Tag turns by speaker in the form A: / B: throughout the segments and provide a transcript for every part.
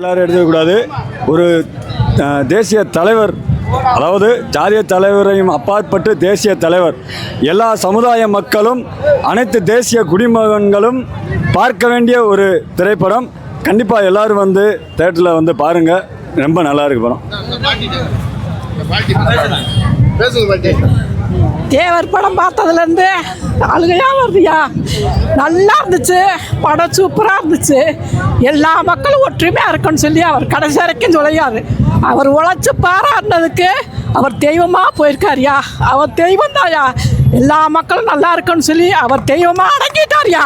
A: எல்லாரும் எடுத்துக்கூடாது ஒரு தேசிய தலைவர் அதாவது ஜாதிய தலைவரையும் அப்பாற்பட்டு தேசிய தலைவர். எல்லா சமுதாய மக்களும் அனைத்து தேசிய குடிமகன்களும் பார்க்க வேண்டிய ஒரு திரைப்படம். கண்டிப்பாக எல்லாரும் வந்து தேட்டரில் வந்து பாருங்கள் ரொம்ப நல்லா இருக்கு படம்.
B: பேசுங்க.
C: தேவர் படம் பார்த்ததுலேருந்து அழுகையாக வருதுயா? நல்லா இருந்துச்சு. படம் சூப்பராக இருந்துச்சு. எல்லா மக்களும் ஒற்றுமையாக இருக்குன்னு சொல்லி அவர் கடைசி வரைக்கும் சொல்லியாரு அவர் உழைச்சி பாராட்டினதுக்கு அவர் தெய்வமாக போயிருக்காருயா? அவர் தெய்வம் தாயா எல்லா மக்களும் நல்லா இருக்குன்னு சொல்லி அவர் தெய்வமாக அடங்கிட்டார்யா?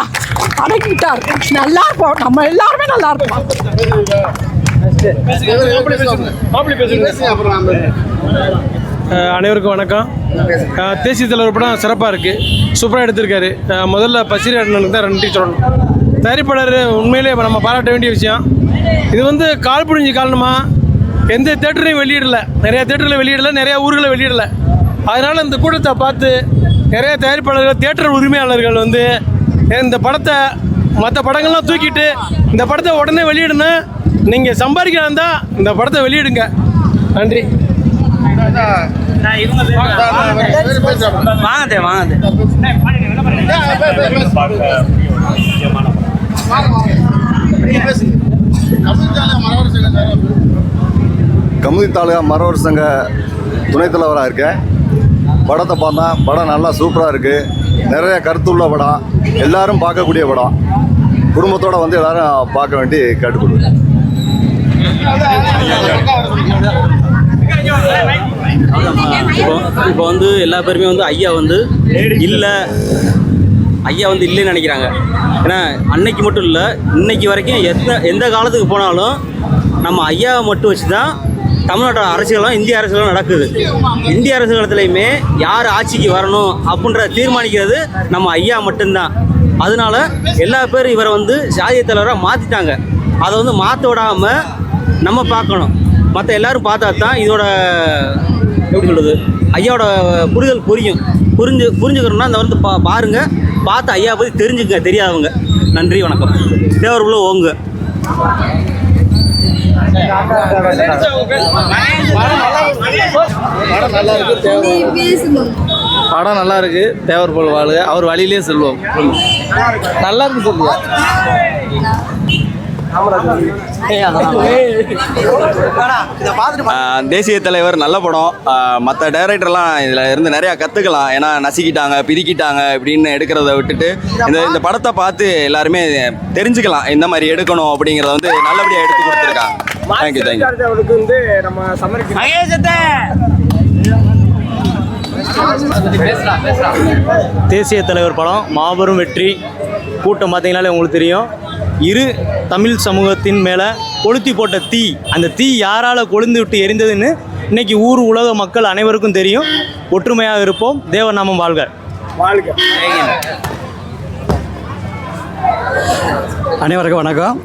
C: அடங்கிட்டார். நல்லா இருப்போம். நம்ம எல்லாருமே நல்லா இருப்போம்.
D: அனைவருக்கும் வணக்கம். தேசிய தலைவர் படம் சிறப்பாக இருக்குது சூப்பராக எடுத்திருக்காரு. முதல்ல பசிரி அண்ணனுக்கு தான் நன்றி சொல்லணும். தயாரிப்பாளர் உண்மையிலே நம்ம பாராட்ட வேண்டிய விஷயம். இது வந்து கால் புடிஞ்சு காரணமா எந்த தேட்டரையும் வெளியிடல. நிறைய தேட்டரில் வெளியிடல நிறைய ஊர்களில் வெளியிடல. அதனால் இந்த கூட்டத்தை பார்த்து நிறைய தயாரிப்பாளர்கள் தேட்டர் உரிமையாளர்கள் வந்து இந்த படத்தை மற்ற படங்கள்லாம் தூக்கிட்டு இந்த படத்தை உடனே வெளியிடணும் நீங்கள் சம்பாதிக்கலாம் தான் இந்த படத்தை வெளியிடுங்க. நன்றி.
E: வாங்கதே வாங்கதே
F: கமுதி தாலுகா மரவர் சங்க துணைத் தலைவராக இருக்கேன் படத்தை பார்த்தா படம் நல்லா சூப்பராக இருக்குது நிறைய கருத்துள்ள படம். எல்லாரும் பார்க்கக்கூடிய படம். குடும்பத்தோடு வந்து எல்லாரும் பார்க்க வேண்டி கேட்டுக்கொள்வேன்
E: இப்போ இப்போ வந்து எல்லா பேருமே வந்து ஐயா வந்து இல்லை ஐயா வந்து இல்லைன்னு நினைக்கிறாங்க. ஏன்னா அன்னைக்கு மட்டும் இல்லை இன்னைக்கு வரைக்கும் எந்த எந்த காலத்துக்கு போனாலும் நம்ம ஐயாவை மட்டும் வச்சு தான் தமிழ்நாட்டோட அரசியலும் இந்திய அரசியலும் நடக்குது. இந்திய அரசியலத்துலையுமே யார் ஆட்சிக்கு வரணும் அப்படின்ற தீர்மானிக்கிறது நம்ம ஐயா மட்டும்தான். அதனால எல்லா பேரும் இவரை வந்து ஜாதிய தலைவராக மாற்றிட்டாங்க அதை வந்து மாற்ற விடாமல் நம்ம பார்க்கணும். மற்ற எல்லாரும் பார்த்தா தான் இதோட எப்படி சொல்கிறது ஐயாவோட புரிதல் புரியும். புரிஞ்சு புரிஞ்சுக்கணும்னா இந்த வந்து பா பாருங்கள் பார்த்து ஐயா பற்றி தெரிஞ்சுக்கங்க தெரியாதவங்க. நன்றி வணக்கம். தேவர்குள்ள ஓங்க.
G: படம் நல்லா இருக்கு. தேவர் போல் வாழ்க. அவர் வழியிலே செல்வோம். நல்லா இருக்கு சொல்லுங்க.
H: தேசிய தலைவர் நல்ல படம். மற்ற டைரக்டர்லாம் இதில் இருந்து நிறையா கற்றுக்கலாம் ஏன்னா நசுக்கிட்டாங்க பிரிக்கிட்டாங்க இப்படின்னு எடுக்கிறத விட்டுட்டு இந்த இந்த படத்தை பார்த்து எல்லாருமே தெரிஞ்சுக்கலாம். இந்த மாதிரி எடுக்கணும் அப்படிங்கிறத வந்து நல்லபடியாக எடுத்து கொடுத்துருக்காங்க. தேங்க்யூ தேங்க்யூ
D: அவருக்கு வந்து நம்ம சமர்க்க
I: தேசிய தலைவர் படம் மாபெரும் வெற்றி. கூட்டம் பார்த்தீங்கனாலே உங்களுக்கு தெரியும். இரு தமிழ் சமூகத்தின் மேலே கொளுத்தி போட்ட தீ. அந்த தீ யாரால் கொழுந்து விட்டு எரிந்ததுன்னு இன்னைக்கு ஊர் உலக மக்கள் அனைவருக்கும் தெரியும். ஒற்றுமையாக இருப்போம். தேவநாமம் வாழ்க.
A: அனைவருக்கும் வணக்கம்.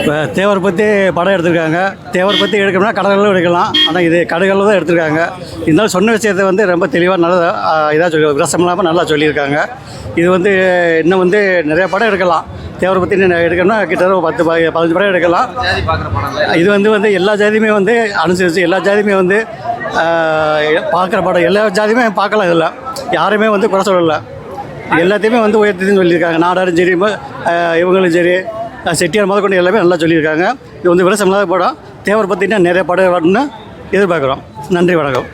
A: இப்போ தேவர் பற்றி படம் எடுத்திருக்காங்க. தேவர் பற்றி எடுக்கணும்னா கடல்களும் எடுக்கலாம். ஆனால் இது கடைகளில் தான் எடுத்திருக்காங்க. இருந்தாலும் சொன்ன விஷயத்தை வந்து ரொம்ப தெளிவாக நல்லா இதாக சொல்லி விரசம் இல்லாமல் நல்லா சொல்லியிருக்காங்க. இது வந்து இன்னும் வந்து நிறைய படம் எடுக்கலாம். தேவர் பற்றி இன்னும் எடுக்கணும்னா கிட்டத்தட்ட பத்து ப- பதினஞ்சு படம் எடுக்கலாம். இது வந்து வந்து எல்லா ஜாதியுமே வந்து அனுசரித்து எல்லா ஜாதியுமே வந்து பார்க்குற படம் எல்லா ஜாதியுமே பார்க்கலாம் இதில். யாருமே வந்து குறை சொல்லலை. எல்லாத்தையுமே வந்து உயர்த்தின்னு சொல்லியிருக்காங்க. நாடாரும் சரி இவங்களும் சரி செட்டியார் முதல் கொண்டு எல்லாமே நல்லா சொல்லியிருக்காங்க. இது வந்து விவசாயம் இல்லாத படம். தேவர் பற்றினா நிறைய படம் வரணும்னு எதிர்பார்க்குறோம். நன்றி வணக்கம்.